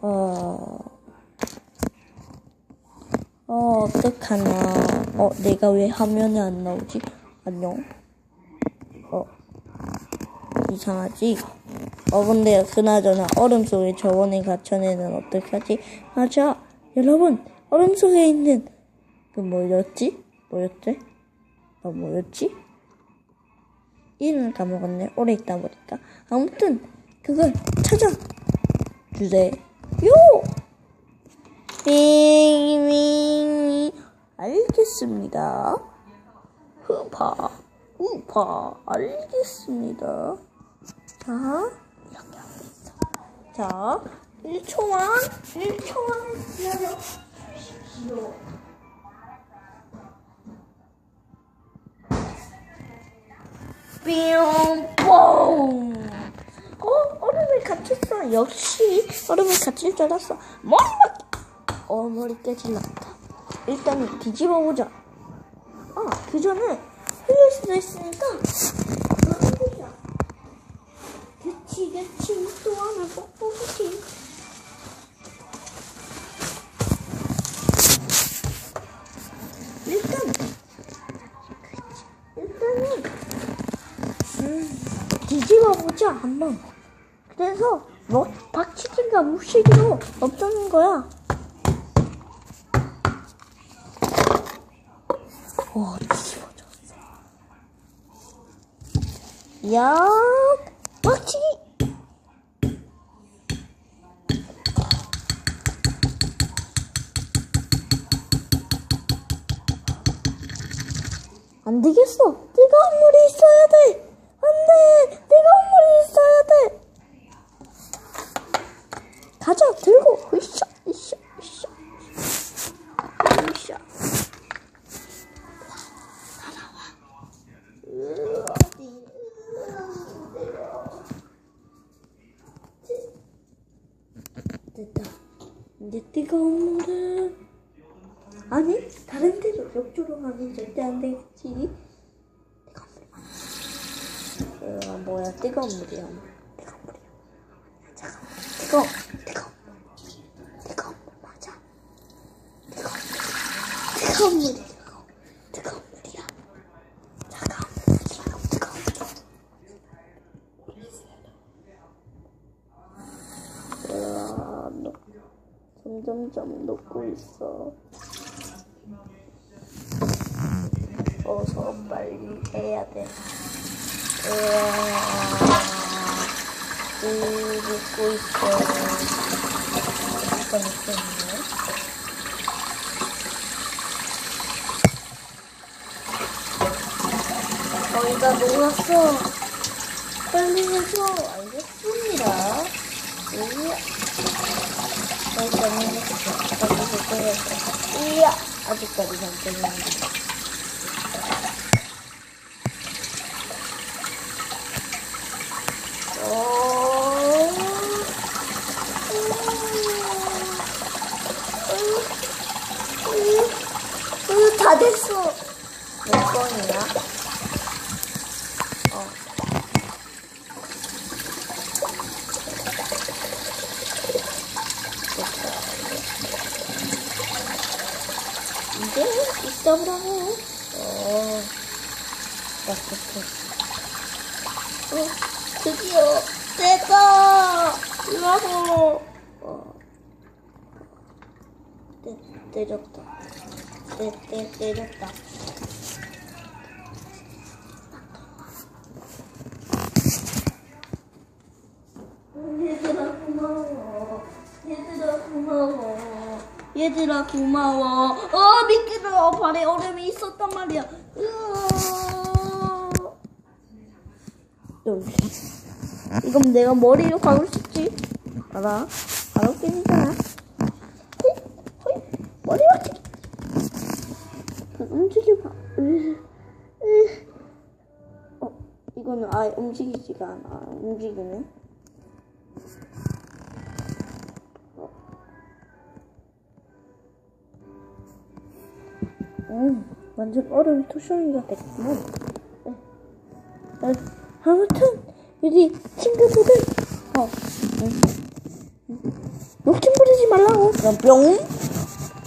어, 어, 어떡하나. 어, 내가 왜 화면에 안 나오지? 안녕. 어, 이상하지? 어, 근데 그나저나 얼음 속에 저번에 갇힌 애는 어떡하지? 맞아. 여러분, 얼음 속에 있는 그 뭐였지? 뭐였지? 어, 뭐였지? 이름을 까먹었네. 오래 있다 보니까. 아무튼 그걸 찾아 주세요. 밍밍 알겠습니다. 후파 후파 알겠습니다. 자 이렇게 하고 있어. 자 1초만 1초만 기다려 뿅 뽕. 어? 얼음에 갇혔어. 역시 얼음에 갇힐 줄 알았어. 머리밖에 어 머리 깨질렀다 일단 뒤집어 보자. 아 그 전에 흘릴 수도 있으니까 넣어보자. 그치 그치. 또 하나 뻑뻑이지 일단 일단은 음, 뒤집어 보자 한번. 그래서 뭐 박치기가 무시기로 없다는 거야. 와 뒤집어졌어. 야 박치기. 안 되겠어. 뜨거운 물이 있어야 돼. 안 돼. 뜨거운 물이 있어야 돼. 가자. 들고. 으쌰, 으쌰, 으쌰. 으쌰. 됐다. 이제 뜨거운 물은 아니 다른 데로 욕조로 가면 절대 안 되겠지. 어, 뭐야 뜨거운 물이야. 뜨거운 물이야. 잠깐 뜨거 뜨거 뜨거운 물 맞아. 뜨거운 물. 뜨거운 물이 뜨거 뜨거운 물이야. 잠깐 뜨거운 뜨거운 물. 으아, 너 점점점 녹고 있어. 어서 빨리 해야 돼. 으아, 녹고 있어. 잠깐 있겠네. 거의 다 녹았어. 빨리 해줘. 알겠습니다. 으아. 일단 해줬어. 아직까지 끝냈어. 이야! 아직까지 안 끝났네. 으, 다 됐어. 몇 번이야? 어. 이제 있어 보라고. 어. 맛있게. 어, 드디어 됐다! 라고! 어. 때, 때렸다. 때, 때, 때렸다. 얘들아 고마워. 어 미끄러. 발에 얼음이 있었단 말이야. 으아. 이건 내가 머리로 가고 싶지. 알아? 바로 깨지잖아. 머리 맞추기. 그 움직여봐. 어, 이거는 아예 움직이지가 않아. 움직이네. 음, 완전 얼음 투성이가 됐구만. 네. 네. 아무튼 우리 친구들은 욕심 부리지 말라고. 그럼 뿅.